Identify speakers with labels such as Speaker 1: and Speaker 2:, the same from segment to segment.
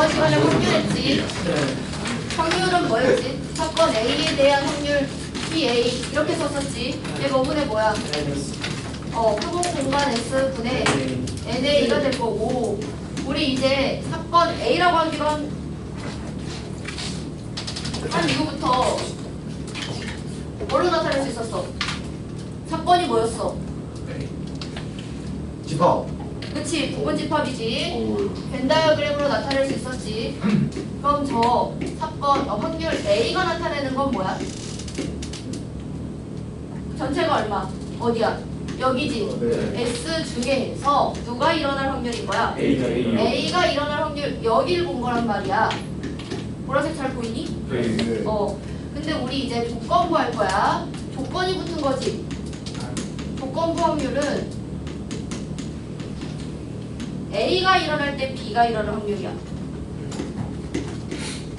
Speaker 1: 저번 시간에 확률했지. 확률은 뭐였지? 사건 A에 대한 확률 PA 이렇게 썼었지. 얘 뭐분의 뭐야? 어, 표본 공간 S 분의 NA가 될 거고 우리 이제 사건 A라고 하기로 한, 한 이후부터 뭘로 나타낼 수 있었어? 사건이 뭐였어?
Speaker 2: 집합.
Speaker 1: 그치 부분 집합이지 벤 다이어그램으로 나타낼 수 있었지 그럼 저 사건 어, 확률 A가 나타내는 건 뭐야? 전체가 얼마? 어디야? 여기지
Speaker 2: 네.
Speaker 1: S 중에서 누가 일어날 확률인 거야?
Speaker 3: A가 A.
Speaker 1: A가 일어날 확률 여길 본 거란 말이야 보라색 잘 보이니?
Speaker 2: 네.
Speaker 1: 어 근데 우리 이제 조건부 할 거야 조건이 붙은 거지 조건부 확률은 A가 일어날 때 B가 일어날 확률이야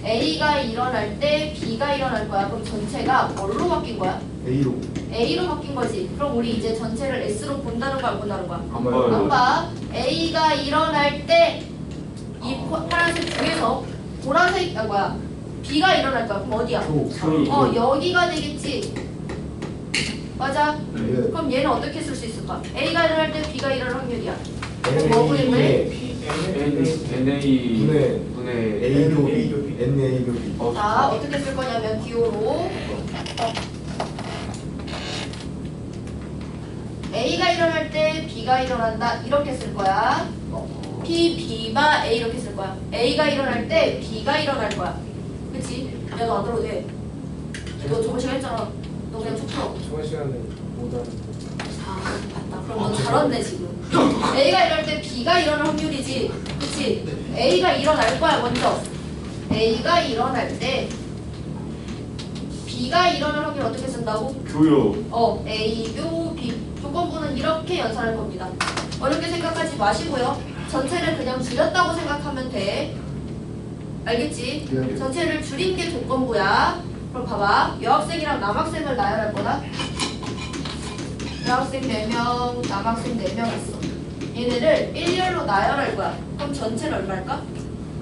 Speaker 1: A가 일어날 때 B가 일어날 거야 그럼 전체가 뭘로 바뀐 거야?
Speaker 2: A로.
Speaker 1: A로 바뀐 거지 그럼 우리 이제 전체를 S로 본다는 거야 안 본다는 거야?
Speaker 3: 안 봐요.
Speaker 1: 안 봐. A가 일어날 때 이 파란색 중에서 보라색 아 뭐야 B가 일어날 거야 그럼 어디야?
Speaker 2: 로.
Speaker 1: 어 여기가 되겠지 맞아
Speaker 2: 네.
Speaker 1: 그럼 얘는 어떻게 쓸 수 있을까? A가 일어날 때 B가 일어날 확률이야
Speaker 2: N
Speaker 1: 뭐 그림을?
Speaker 3: N A
Speaker 2: 분의
Speaker 3: 분의
Speaker 2: A 교비. N A 교비.
Speaker 3: 어,
Speaker 1: 자 어떻게 쓸 거냐면 기호로 A가 일어날 때 B가 일어난다 이렇게 쓸 거야 P, B가 A 이렇게 쓸 거야 A가 일어날 때 B가 일어날 거야 그치? 야너 안 들어도 돼너 저번 시간 했잖아 너 그냥 쭉 풀어
Speaker 4: 저번 시간에 못 알아.
Speaker 1: 아 맞다 그럼 너 잘왔네 지금 A가 일어날 때 B가 일어날 확률이지 그치? A가 일어날 거야 먼저 A가 일어날 때 B가 일어날 확률 어떻게 쓴다고?
Speaker 3: 교요.
Speaker 1: 어 A, 요, B 조건부는 이렇게 연산할 겁니다 어렵게 생각하지 마시고요 전체를 그냥 줄였다고 생각하면 돼 알겠지?
Speaker 2: 네.
Speaker 1: 전체를 줄인 게 조건부야 그럼 봐봐 여학생이랑 남학생을 나열할 거다 여학생 4명, 남학생 4명 있어 얘네를 1열로 나열할 거야 그럼 전체는 얼마일까?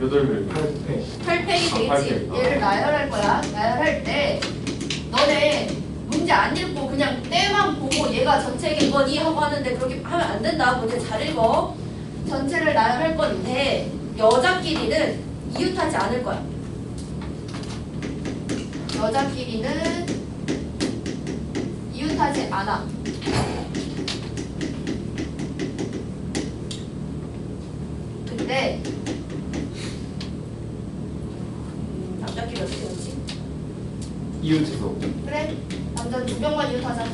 Speaker 3: 여덟 명.
Speaker 2: 8패.
Speaker 1: 8팩이
Speaker 3: 아,
Speaker 1: 되겠지.
Speaker 3: 팔팩.
Speaker 1: 얘를 나열할 거야. 나열할 때 너네 문제 안 읽고 그냥 때만 보고 얘가 전체겠거니 하고 하는데 그렇게 하면 안 된다. 문제 잘 읽어. 전체를 나열할 건데 여자끼리는 이웃하지 않을 거야. 여자끼리는 이웃하지 않아. 근데 음, 남자끼리 어떻게 하지?
Speaker 3: 이웃에서.
Speaker 1: 그래 남자 두 명만 이웃하자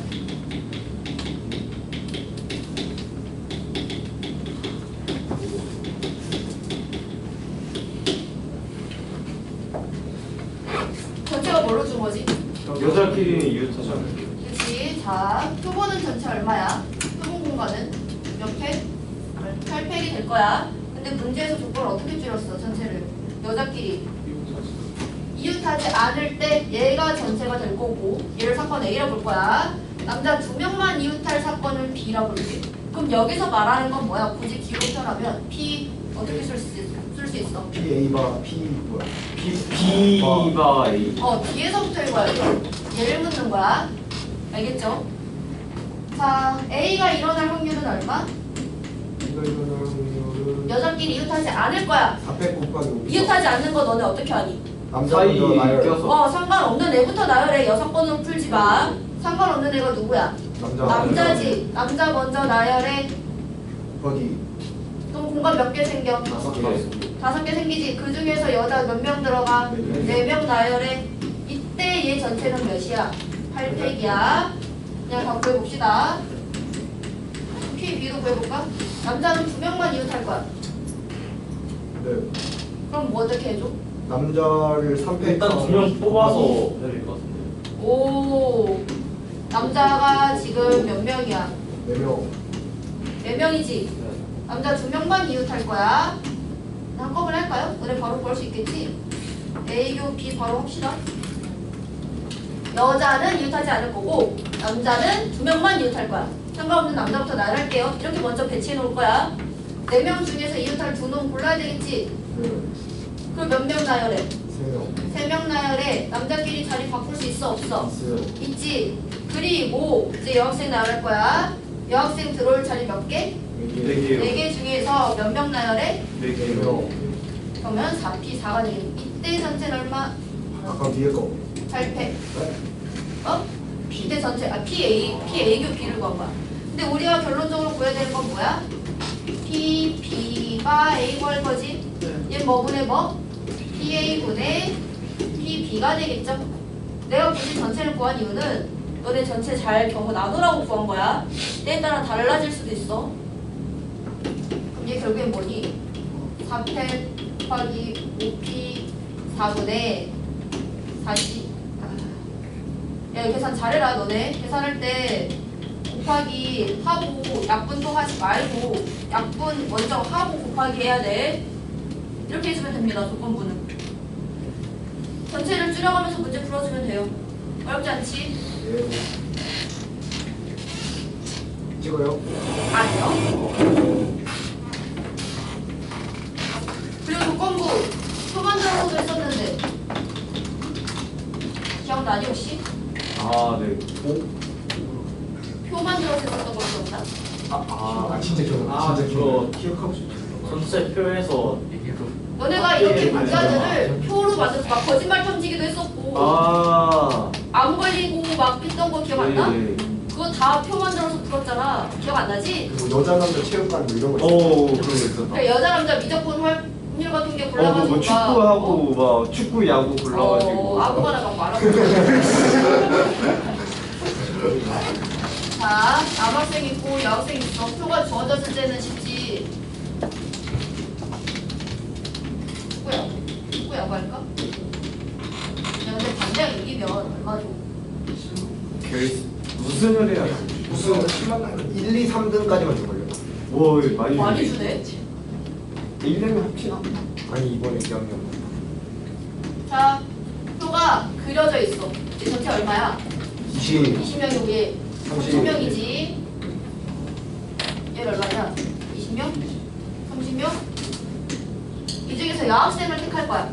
Speaker 1: 전체가 뭘로 준 거지?
Speaker 3: 여자끼리는 이웃하지 않을게요.
Speaker 1: 그치 자 얼마야? 표본 공간은 몇 팩? 8팩이 될 거야 근데 문제에서 조건을 어떻게 줄였어 전체를 여자끼리 이웃하지 않을 때 얘가 전체가 될 거고 얘를 사건 A라 볼 거야. 남자 두 명만 이웃할 사건을 B라 볼게. 그럼 여기서 말하는 건 뭐야? 굳이 기록 표현하면 P 어떻게 쓸 수 있어? 쓸 수 있어?
Speaker 2: P A바 P 뭐야?
Speaker 3: B B가 A.
Speaker 1: 어 뒤에서부터 읽어야 돼. 얘를 묻는 거야. 알겠죠? 자 A가 일어날 확률은 얼마? 여자끼리 이웃하지 않을 거야.
Speaker 2: 4패 곱하기 5.
Speaker 1: 이웃하지 않는 거 너네 어떻게 하니?
Speaker 2: 남자
Speaker 3: 사이. 껴서.
Speaker 1: 어 상관없는 애부터 나열해. 여섯 번은 풀지 마. 상관없는 애가 누구야?
Speaker 2: 남자.
Speaker 1: 남자지. 남자 먼저 나열해.
Speaker 2: 곱하기
Speaker 1: 그럼 공간 몇 개 생겨?
Speaker 2: 다섯
Speaker 3: 개.
Speaker 2: 개.
Speaker 1: 다섯 개 생기지. 그 중에서 여자 몇 명 들어가?
Speaker 2: 네 명.
Speaker 1: 네명 나열해. 이때 얘 전체는 몇이야? 8팩이야. 그냥 다 구해봅시다. P, B도 구해볼까? 남자는 두 명만 이웃할 거야.
Speaker 2: 네.
Speaker 1: 그럼 뭐 어떻게 해줘?
Speaker 2: 남자를 3패.
Speaker 3: 일단 두 명 뽑아서 해야 될 것 같은데.
Speaker 1: 오. 남자가 지금 몇 명이야?
Speaker 2: 4명.
Speaker 1: 네 명이지. 남자 두 명만 이웃할 거야. 한꺼번에 할까요? 너네 바로 구할 수 있겠지? A교 B 바로 합시다. 여자는 이웃하지 않을 거고 남자는 두 명만 이웃할 거야. 상관없는 남자부터 나열할게요. 이렇게 먼저 배치해 놓을 거야. 네 명 중에서 이웃할 두 놈 골라야 되겠지?
Speaker 2: 네.
Speaker 1: 그럼 몇 명 나열해?
Speaker 2: 3명.
Speaker 1: 세명 나열해. 남자끼리 자리 바꿀 수 있어 없어? 있지. 그리고 이제 여학생 나열할 거야. 여학생 들어올 자리 몇 개?
Speaker 3: 네 개요.
Speaker 1: 네개 중에서 몇 명 나열해?
Speaker 3: 네 개요.
Speaker 1: 그러면 4P 4가 되겠네. 이때 전체는 얼마?
Speaker 2: 아까 뒤에 거.
Speaker 1: 8패. 어? 이때 전체, 아, PA, PA교 B를 구한 거야. 근데 우리가 결론적으로 구해야 되는 건 뭐야? P, B가 A 구할 거지? 얘 뭐분의 뭐? PA분의 PB가 되겠죠? 내가 굳이 전체를 구한 이유는 너네 전체 잘 경우 나누라고 구한 거야. 때에 따라 달라질 수도 있어. 그럼 얘 결국엔 뭐니? 4패 곱하기 5P 4분의 40. 아. 야, 계산 잘해라, 너네. 계산할 때 곱하기 하고 약분도 하지 말고 약분 먼저 하고 곱하기 해야 돼. 이렇게 해주면 됩니다, 조건부는. 전체를 줄여가면서 문제 풀어주면 돼요. 어렵지 않지?
Speaker 2: 예. 찍어요.
Speaker 1: 아니요. 그리고 조건부 표 만들어서도 했었는데 기억나니 혹시?
Speaker 3: 아, 네.
Speaker 1: 표 만 들어서 했었던 거 기억나?
Speaker 3: 아,
Speaker 2: 아, 진짜 기억.
Speaker 3: 아,
Speaker 2: 진짜 기억.
Speaker 3: 기억하고 싶어. 전체 표에서
Speaker 1: 너네가 이렇게
Speaker 3: 네,
Speaker 1: 문자들을 표로 만들어서 막 거짓말 탐지기도 했었고
Speaker 3: 아,
Speaker 1: 안 걸리고 막 삐던 거 기억 안 나?
Speaker 3: 네.
Speaker 1: 그거 다 표 만들어서 풀었잖아. 기억 안 나지?
Speaker 2: 그리고 여자 남자 체육관 뭐 이런 거
Speaker 3: 오, 그런 거 있었다.
Speaker 1: 그러니까 여자 남자 미적분 확률 같은 게
Speaker 3: 어, 뭐,
Speaker 1: 골라가지고
Speaker 3: 뭐
Speaker 1: 막,
Speaker 3: 축구하고 막 축구 야구 골라가지고.
Speaker 1: 어, 아무거나 막 말하고 자 남학생 있고 여학생 있어 표가 주어졌을 때는 쉽지 축구야 축구 야구 할까? 야 근데 반대가 이기면 얼마 줘?
Speaker 3: 결 우승을 해야 돼.
Speaker 2: 무슨 1, 2, 3등까지만 줄걸요?
Speaker 3: 와, 많이
Speaker 1: 많이
Speaker 3: 주네.
Speaker 1: 주네
Speaker 3: 1년에 합치나?
Speaker 2: 아니 이번에 2학년.
Speaker 1: 자 표가 그려져 있어 이 전체 얼마야?
Speaker 2: 20.
Speaker 1: 20명이 위에
Speaker 2: 30.
Speaker 1: 30명이지 얘 얼마냐? 20명? 30명? 이 중에서 여학생을 택할 거야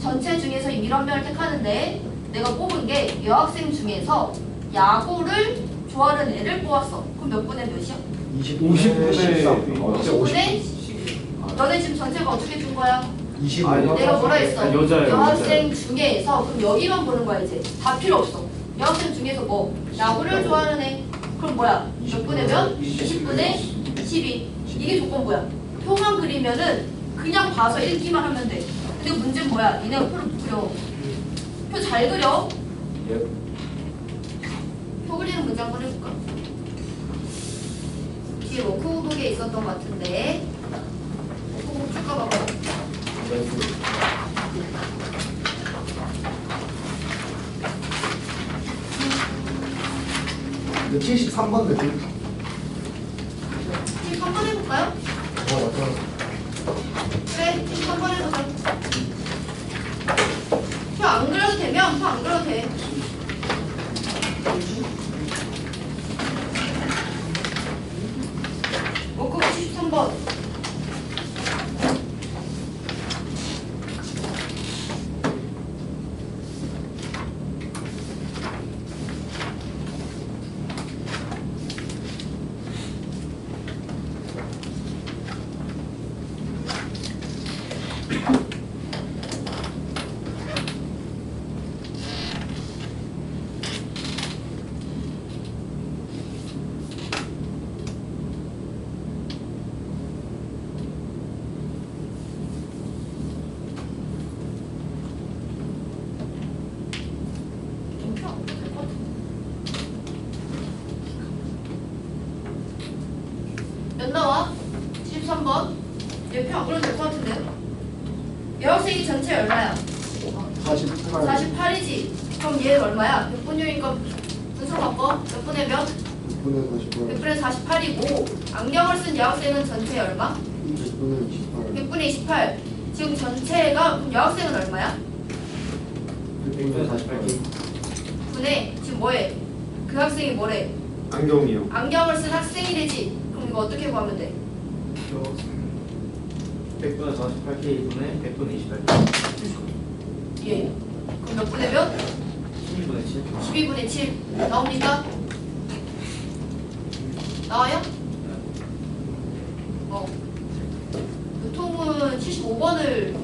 Speaker 1: 전체 중에서 이런 명을 택하는데 내가 뽑은 게 여학생 중에서 야구를 좋아하는 애를 뽑았어 그럼 몇 분의 몇이야?
Speaker 2: 50분에 13. 어, 진짜
Speaker 1: 50분의
Speaker 2: 50.
Speaker 1: 너네 지금 전체가 어떻게 준 거야?
Speaker 2: 25.
Speaker 3: 아니,
Speaker 1: 내가 뭐라 했어?
Speaker 3: 아, 여자예요,
Speaker 1: 여학생 중에서 그럼 여기만 보는 거야 이제 다 필요 없어 여학생 중에서 뭐 야구를 좋아하는 애 그럼 뭐야? 몇 분의 몇? 20분의 12 이게 조건부야? 표만 그리면은 그냥 봐서 읽기만 하면 돼. 근데 문제는 뭐야? 니네가 표를 못 그려. 표 잘 그려.
Speaker 2: 예.
Speaker 1: 표 그리는 문제 한번 해볼까? 뒤에 워크북에 있었던 것 같은데. 워크북 쭉 가봐봐
Speaker 2: 근데 73번 데 줄.
Speaker 1: 지금 한번 해볼까요?
Speaker 2: 어, 맞다.
Speaker 1: 그래, 지금 한번 해보자. 표안 그려도 되면 표 안 그려도 돼. 워크북 73번. 좀표안 그려도 될것 같은데. 몇 나와? 73번. 얘표안 그려도 될것 같은데. 여학생이 전체 얼마야?
Speaker 2: 48.
Speaker 1: 48이지. 그럼 얘 얼마야? 몇 분율인가 분수 바꿔? 몇 분의 몇?
Speaker 2: 6분에 48.
Speaker 1: 100분의 48이고 안경을 쓴 여학생은 전체 얼마?
Speaker 2: 20분에 28.
Speaker 1: 100분의 28. 지금 전체가 그럼 여학생은 얼마야?
Speaker 2: 100분에 48.
Speaker 1: 분의 지금 뭐해? 그 학생이 뭐래?
Speaker 3: 안경이요.
Speaker 1: 안경을 쓴 학생이 되지. 그럼 이거 어떻게 구하면 돼?
Speaker 4: 100분의 48K 분의 100분의 28K
Speaker 1: 예. 그럼 몇 분의 몇?
Speaker 4: 12분의 7
Speaker 1: 12분의 7 나옵니까? 나와요? 어. 교통은 75번을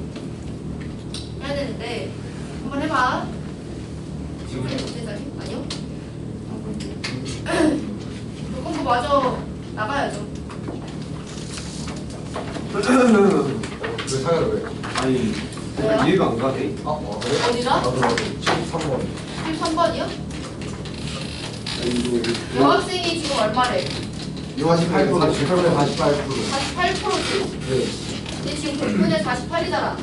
Speaker 1: 해야 되는데 한번 해봐.
Speaker 4: 지금 해
Speaker 1: 어떻게 다시? 아니요. 교통부 마저 나가야죠.
Speaker 2: 왜 사요 왜?
Speaker 3: 아니
Speaker 1: 왜요?
Speaker 3: 이해가 안 가네
Speaker 2: 아, 어, 그래?
Speaker 1: 어디가?
Speaker 2: 나도 나도 73번
Speaker 1: 13번이요?
Speaker 2: 이거
Speaker 1: 여학생이 지금 얼마래?
Speaker 2: 48% 48% 48%
Speaker 1: 48%지.
Speaker 2: 네
Speaker 1: 근데 지금 100분의 48이잖아.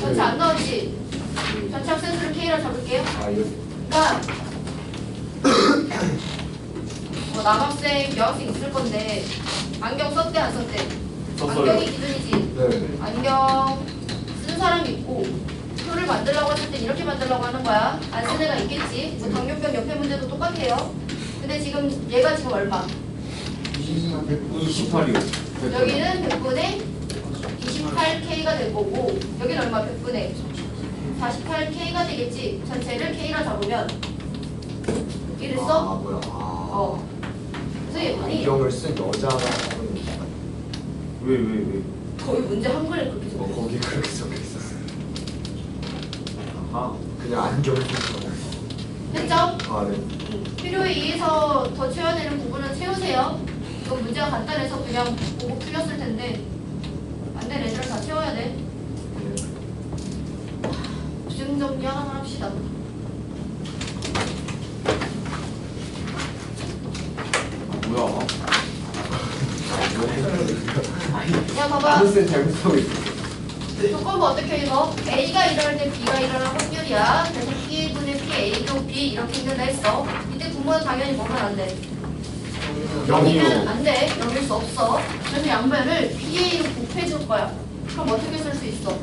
Speaker 1: 전체 안 나오지? 전체 학생 수를 K라 잡을게요.
Speaker 2: 아 이거
Speaker 1: 그러니까 뭐 남학생, 여학생 있을 건데 안경 썼대 안 썼대? 안경이 기준이지.
Speaker 2: 네
Speaker 1: 안경 쓴 사람이 있고 표를 만들려고 했을 때 이렇게 만들려고 하는 거야. 안 쓴 애가 있겠지. 뭐 당뇨병 옆에 문제도 똑같아요. 근데 지금 얘가 지금 얼마?
Speaker 3: 28이요
Speaker 1: 여기는 100분의 28K가 될 거고 여기는 얼마 100분의 48K가 되겠지. 전체를 K라 잡으면
Speaker 2: 아
Speaker 1: 이랬어?
Speaker 2: 뭐야 아
Speaker 1: 어. 그래서 아니
Speaker 2: 안경을 쓴 여자가
Speaker 3: 왜 왜 왜?
Speaker 1: 거의 문제 한글에 그렇게
Speaker 2: 어,
Speaker 1: 적혀.
Speaker 2: 거기 그렇게 적혀 있었어
Speaker 3: 아
Speaker 2: 그냥 안경 쓴
Speaker 1: 됐죠?
Speaker 2: 아네
Speaker 1: 음, 필요에 의해서 더 채워야 되는 부분은 채우세요. 이건 문제가 간단해서 그냥 보고 풀렸을 텐데 안된 애들은 다 채워야 돼. 부정 정리 하나만 합시다.
Speaker 3: 뭐야
Speaker 1: 야 봐봐.
Speaker 2: 아무튼 잘못 하고 있어
Speaker 1: 조건부 어떻게 읽어? A가 일어날 때 B가 일어날 확률이야. 그래서 P분의 P, A도 B 이렇게 읽는다 했어. 이때 부모는 당연히 뭐면 안 돼?
Speaker 3: 영이요.
Speaker 1: 여기는 안 돼. 여길 수 없어. 그래서 양변을 PA로 곱해줄 거야. 그럼 어떻게 쓸 수 있어?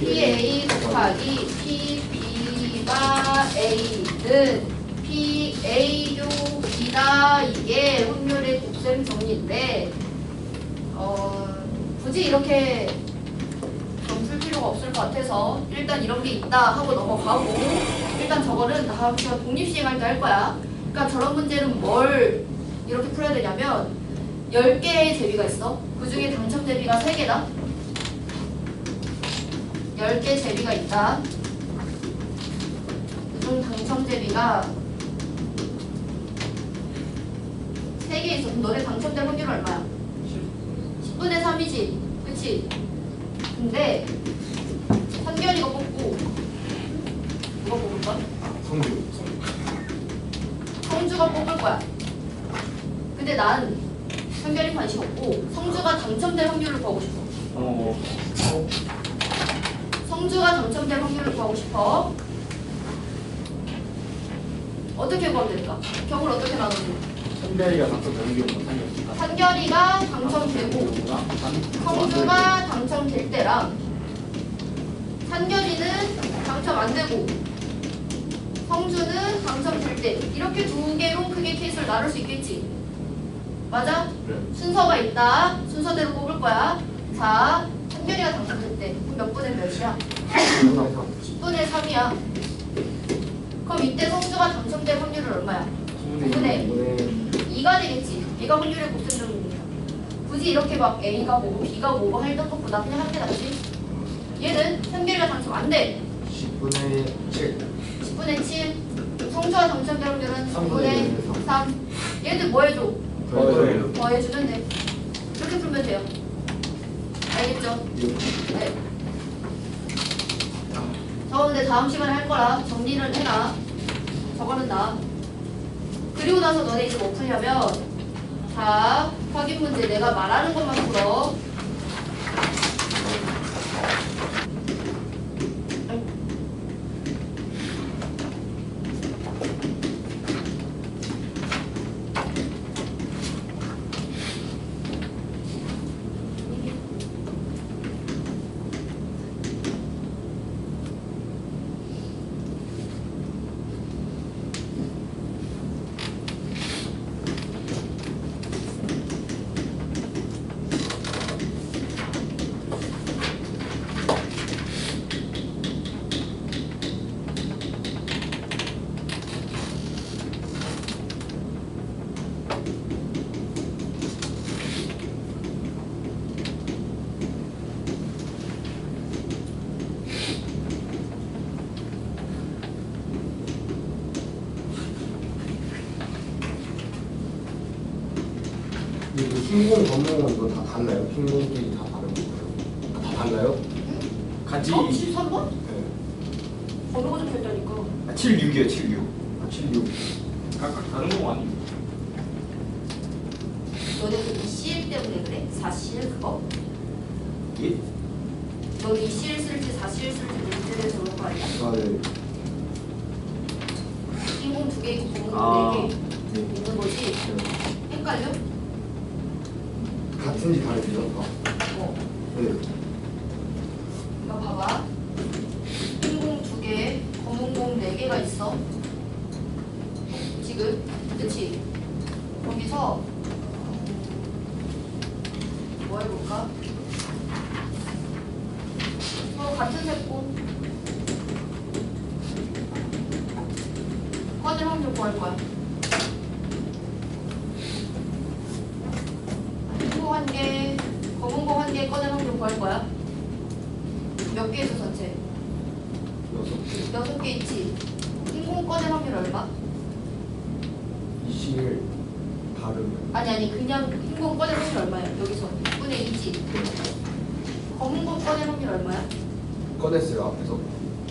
Speaker 1: PA 곱하기 PB가 A는 PA요 B다 이게 확률의 곱셈 정리인데 어, 굳이 이렇게 좀풀 필요가 없을 것 같아서 일단 이런 게 있다 하고 넘어가고 일단 저거는 다음 시간 독립시행할 때 할 거야. 그러니까 저런 문제는 뭘 이렇게 풀어야 되냐면 10개의 제비가 있어. 그 중에 당첨 제비가 3개다. 10개 제비가 있다. 그중 당첨 제비가 3개 있어. 그럼 너네 당첨될 확률 얼마야? 10분의 3이지. 그치? 근데 선결이가 뽑고 누가 뽑을까?
Speaker 2: 성주
Speaker 1: 성주가 뽑을 거야. 근데 난 선결이 관심 없고 성주가 당첨될 확률을 구하고 싶어.
Speaker 3: 어
Speaker 1: 성주가 당첨될 확률을 구하고 싶어. 어떻게 구하면 될까? 경을 어떻게 나누지?
Speaker 4: 선별이가 당첨되는 경우는 상관없을까?
Speaker 1: 한결이가 당첨되고 성주가 당첨될 때랑 한결이는 당첨 안 되고 성주는 당첨될 때 이렇게 두 개로 크게 케이스를 나눌 수 있겠지. 맞아? 순서가 있다. 순서대로 뽑을 거야. 자, 한결이가 당첨될 때 몇 분의 몇이야? 10분의 3이야. 그럼 이때 성주가 당첨될 확률은 얼마야? 9분의 2가 되겠지. 얘가 확률의 곱셈 정도니까. 굳이 이렇게 막 A가 뭐고 B가 뭐고 할 것보다 그냥 하는 게 낫지. 얘는 한결이가 당첨 안 돼.
Speaker 2: 10분의 7
Speaker 1: 10분의 7. 성주가 당첨될 확률은
Speaker 2: 3분의
Speaker 1: 3분의 3. 얘들 뭐 해줘?
Speaker 3: 맞아요.
Speaker 1: 더해주면 돼. 이렇게 풀면 돼요. 알겠죠? 네. 저 근데 다음 시간에 할 거라 정리를 해놔. 저거는 나. 그리고 나서 너네 이제 뭐 풀냐면 자 확인 문제 내가 말하는 것만 풀어.
Speaker 2: 흰공 검공 이거 다 달라요? 흰공끼리 다 다른 거예요? 다 달라요?
Speaker 3: 같이
Speaker 1: 어? 13번?
Speaker 2: 네.
Speaker 1: 번호가 적혀있다니까
Speaker 3: 아, 76이요 76
Speaker 2: 아 76.
Speaker 4: 각각 다른 거 아니에요?
Speaker 1: 너네 그 이실 때문에 그래? 사실 그거?
Speaker 3: 예?
Speaker 1: 너네 이실 쓸지 사실 쓸지 문제돼서 그런 거 아니야?
Speaker 2: 아 네.
Speaker 1: 인공 두개 있고 공공
Speaker 3: 아.
Speaker 1: 네개 있는 거지? 헷갈려?
Speaker 2: 같은지? 아,
Speaker 1: 어
Speaker 2: 네.
Speaker 1: 이거 봐봐 흰 공 두 개, 검은 공 네 개가 있어 지금 그치? 거기서
Speaker 2: 다르면
Speaker 1: 아니 아니 그냥 흰공 꺼낼 확률 얼마야? 여기서 6분의 2지? 검은 공 꺼낼 확률 얼마야?
Speaker 2: 꺼냈어요 앞에서.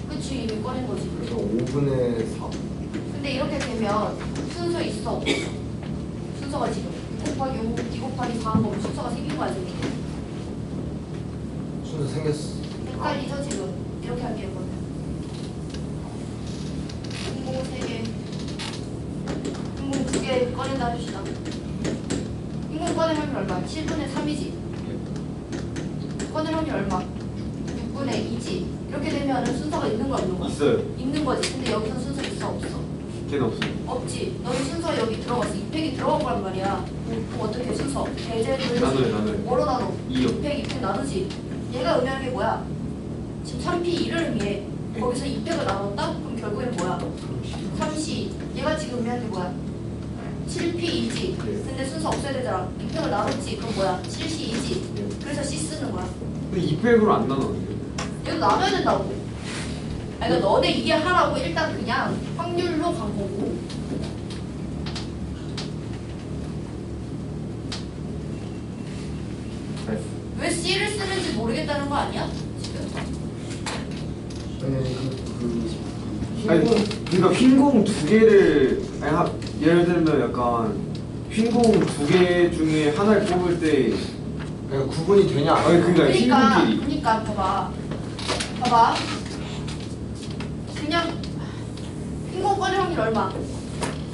Speaker 1: 그치 이미 꺼낸 거지
Speaker 2: 그래서 5분의 4.
Speaker 1: 근데 이렇게 되면 순서 있어 없어? 순서가 지금 2 곱하기 5, 2 곱하기 4 하면 순서가 생긴 거야 지금
Speaker 2: 순서 생겼어.
Speaker 1: 헷갈리죠 지금? 이렇게 할게요 7분의 3이지? 꺼낼 확률 얼마? 6분의 2지? 이렇게 되면 순서가 있는 거야 없는 거야?
Speaker 3: 있어요
Speaker 1: 있는 거지 근데 여기서 순서 있어 없어?
Speaker 3: 걔는 없어요
Speaker 1: 없지 너는 순서 여기 들어갔어 2팩이 들어간 거란 말이야 그럼 어떻게 순서? 배제를
Speaker 3: 나눠요 나눠요
Speaker 1: 뭐로 나눠?
Speaker 3: 2요
Speaker 1: 2팩, 2팩 나누지. 얘가 의미하는 게 뭐야? 지금 3P 1을 의미해. 거기서 2팩을 나눴다? 그럼 결국엔 뭐야? 3C. 얘가 지금 의미하는 게 뭐야? 7P 2지.
Speaker 2: 네.
Speaker 1: 근데 순서 없애야 되잖아. 2팩을 나눴지. 그럼 뭐야? 7C 2지.
Speaker 2: 네.
Speaker 1: 그래서 C 쓰는 거야.
Speaker 3: 근데 200으로 안 나눠요
Speaker 1: 얘도 나눠야 된다고. 아니, 그러니까 너네 이해 하라고 일단 그냥 확률로 간 거고.
Speaker 3: 네.
Speaker 1: 왜 C를 쓰는지 모르겠다는 거 아니야? 지금?
Speaker 2: 아니 그, 그
Speaker 3: 아니
Speaker 2: 흰공
Speaker 3: 그러니까 흰공 두 개를 아니, 하- 예를 들면 약간 흰공 두 개 중에 하나를 뽑을 때
Speaker 2: 그러니까 구분이 되냐? 안
Speaker 3: 아니
Speaker 2: 되냐.
Speaker 3: 그니까
Speaker 1: 그러니까
Speaker 3: 흰공끼리.
Speaker 1: 그러니까 봐봐. 봐봐. 그냥 흰공 꺼낼 확률 얼마?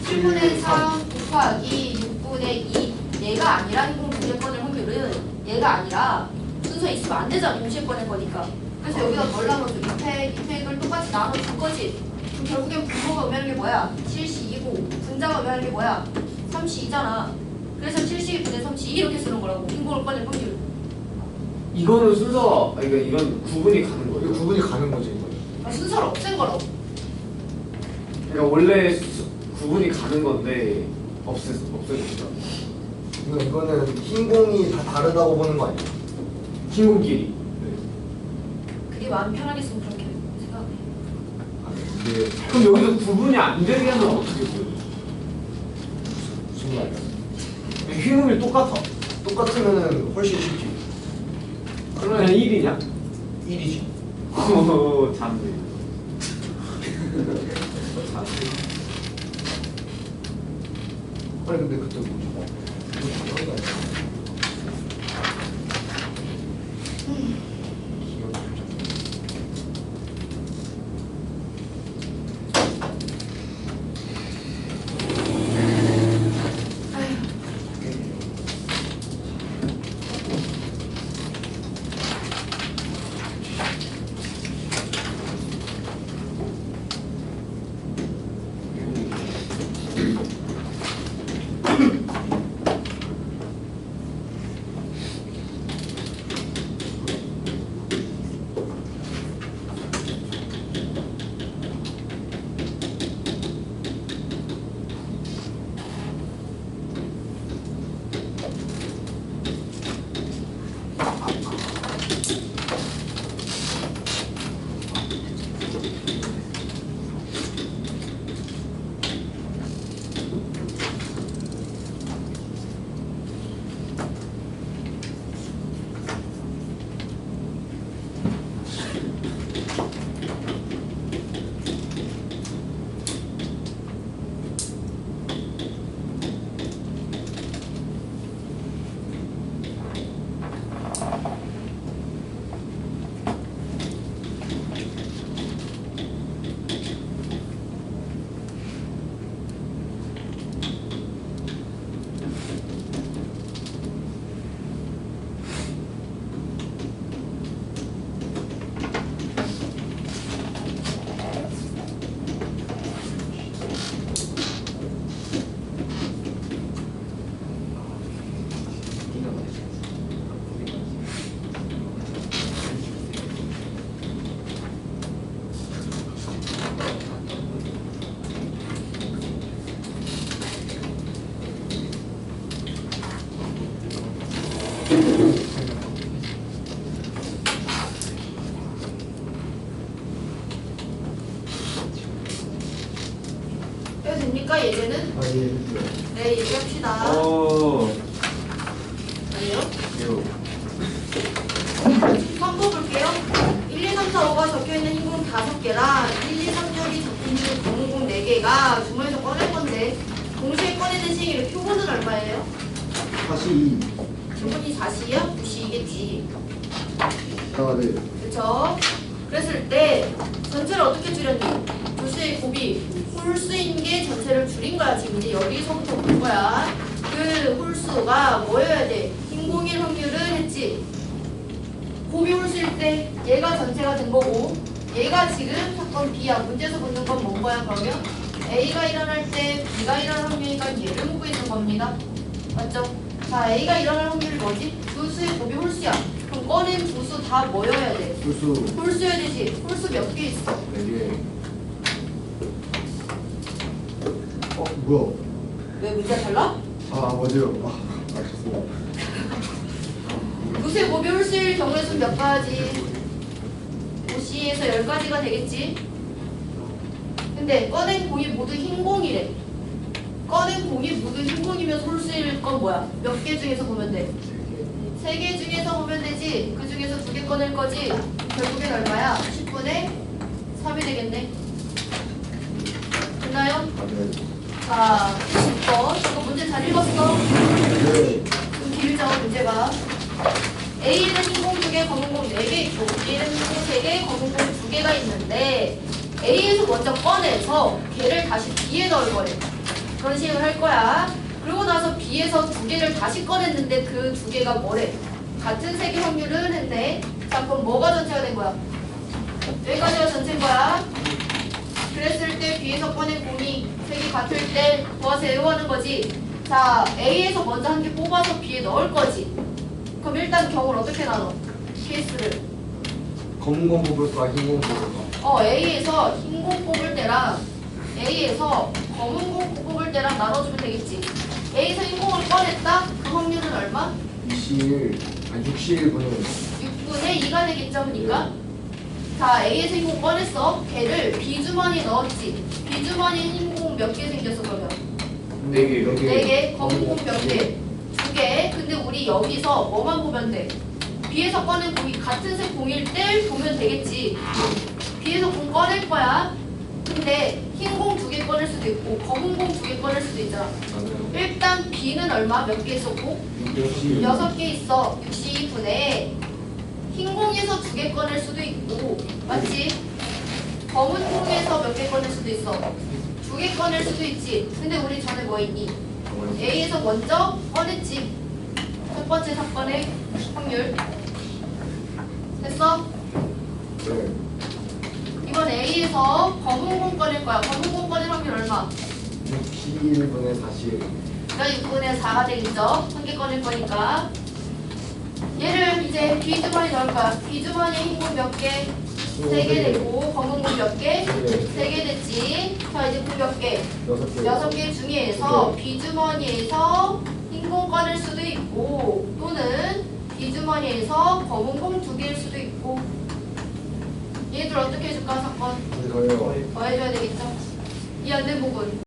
Speaker 1: 7분의 3 곱하기 6분의 2 얘가 아니라 흰공 두개 꺼낼 확률은 얘가 아니라 순서 있으면 안 되잖아 동시에 꺼낼 거니까. 그래서 여기다 뭘 나눠줘 2팩 2팩을 똑같이 나눠줄 거지. 그럼 결국엔 분모가 의미하는 게 뭐야? 7 시2고 분자가 의미하는 게 뭐야? 3시2잖아 그래서 7시2분의 3시 이렇게 쓰는 거라고 흰공을 꺼낼 확률
Speaker 3: 이거는 순서 아니 그러니까 이건 구분이 가는
Speaker 2: 이거
Speaker 3: 거예요
Speaker 2: 구분이 가는 거지 이거.
Speaker 1: 아, 순서를 없앤 거라고.
Speaker 3: 그러니까 원래 수- 구분이 가는 건데 없애 없애줬다
Speaker 2: 이거 이거는 흰 공이 다 다르다고 보는 거 아니야?
Speaker 3: 흰공끼리
Speaker 1: 그게 마음 편하겠으면 그렇게 생각해.
Speaker 2: 아, 이게
Speaker 3: 그럼 여기서 구분이 안 되게 하면 어떻게 보여?
Speaker 2: 무슨 말이야?
Speaker 3: 흰공이 똑같아
Speaker 2: 똑같으면은 훨씬 쉽지.
Speaker 3: 그러면 1이냐?
Speaker 2: 1이지.
Speaker 3: 오 잔네 잔네
Speaker 2: 아니 근데 그때 뭐지?
Speaker 1: 네 얘기합시다.
Speaker 3: 어.
Speaker 1: 아니요?
Speaker 3: 이거.
Speaker 1: 선거 볼게요. 1, 2, 3, 4, 5가 적혀있는 흰공 5개랑 1, 2, 3, 4이 적혀있는 검은공 4개가 주머니에서 꺼낼 건데 동시에 꺼내는 시기의 표본은 얼마예요?
Speaker 2: 다시 이.
Speaker 1: 표본이 4시야? 9시이겠지.
Speaker 2: 아, 네.
Speaker 1: 그쵸? 그랬을 때 전체를 어떻게 줄였니? 조수의 곱이 홀수인 게 전체를 줄인 거야. 지금 이제 여기서부터 볼 거야. 그 홀수가 뭐여야 돼? 흰공일 확률을 했지. 곱이 홀수일 때 얘가 전체가 된 거고 얘가 지금 사건 B야. 문제에서 묻는 건 뭔 거야 그러면? A가 일어날 때 B가 일어날 확률이니까 얘를 묻고 있는 겁니다. 맞죠? 자 A가 일어날 확률이 뭐지? 조수의 곱이 홀수야. 그럼 꺼낸 조수 다 뭐여야 돼?
Speaker 2: 수수.
Speaker 1: 홀수여야 되지. 홀수 몇 개 있어?
Speaker 2: 네 개. 어, 뭐야?
Speaker 1: 왜 문제 달라?
Speaker 2: 아, 맞아요. 아.
Speaker 1: 요새 곱이 홀수일 경우의 수는 몇 가지? 5C에서 10가지가 되겠지? 근데 꺼낸 공이 모두 흰 공이래. 꺼낸 공이 모두 흰 공이면 홀수일 건 뭐야? 몇 개 중에서 보면 돼? 세 개 중에서 보면 되지. 그 중에서 두 개 꺼낼 거지. 결국엔 얼마야? 10분의 3이 되겠네. 됐나요?
Speaker 2: 아, 네.
Speaker 1: 자, 10번. 이거 문제 잘 읽었어?
Speaker 2: 네.
Speaker 1: 좀 길죠, 문제가. A에는 흰공 2개, 검은공 4개 있고 B에는 흰공 3개, 검은공 2개가 있는데 A에서 먼저 꺼내서 걔를 다시 B에 넣을 거래. 그런 식으로 할 거야. 그리고 나서 B에서 두 개를 다시 꺼냈는데 그 두 개가 뭐래? 같은 세개 확률을 했네. 자, 그럼 뭐가 전체가 된 거야? 여기까지가 전체인 거야. 그랬을 때 B에서 꺼낸 공이 같을 때 도와세요 하는 거지. 자, A에서 먼저 한 개 뽑아서 B에 넣을 거지. 그럼 일단 경우를 어떻게 나눠? 케이스를.
Speaker 2: 검은 공 뽑을까, 흰공 뽑을까?
Speaker 1: 어, A에서 흰 공 뽑을 때랑 A에서 검은 공 뽑을 때랑 나눠주면 되겠지. A에서 흰 공을 꺼냈다? 그 확률은 얼마?
Speaker 2: 21, 아니 61분은
Speaker 1: 6분의 2가 되겠죠, 그러니까? 자, A에서 흰 공 꺼냈어. 걔를 B주머니에 넣었지. B주머니에 흰 공몇개 생겼어, 그러면?
Speaker 3: 네 개.
Speaker 1: 네 개, 검은 공몇 개? 두 개. 근데 우리 여기서 뭐만 보면 돼? B에서 꺼낸 공이 같은 색 공일 때 보면 되겠지. B에서 공 꺼낼 거야. 근데 흰 공 두 개 꺼낼 수도 있고 검은 공 두 개 꺼낼 수도 있잖아. 일단 B는 얼마? 몇 개 있었고?
Speaker 2: 60.
Speaker 1: 여섯 개 있어. 62분에 흰 공에서 두 개 꺼낼 수도 있고 맞지? 검은 공에서 몇 개 꺼낼 수도 있어. 두 개 꺼낼 수도 있지. 근데 우리 전에 뭐 했니? A에서 먼저 꺼냈지. 첫 번째 사건의 확률. 됐어?
Speaker 2: 네.
Speaker 1: 이번 A에서 검은 공 꺼낼 거야. 검은 공 꺼낼 확률 얼마?
Speaker 2: 61분의 41.
Speaker 1: 그러니까 6분의 4가 되겠죠? 한 개 꺼낼 거니까. 얘를 이제 B주머니 넣을 거야. B주머니에 흰공 몇 개? 세 개 되고 검은 공몇 개? 세 개 됐지. 자 이제 공몇 개?
Speaker 2: 여섯 개.
Speaker 1: 여섯 개 중에서 B주머니에서 흰 공 꺼낼 수도 있고 또는 B주머니에서 검은 공 두 개일 수도 있고 얘들 어떻게 해줄까 사건? 더해줘야 되겠죠? 이 안된 부분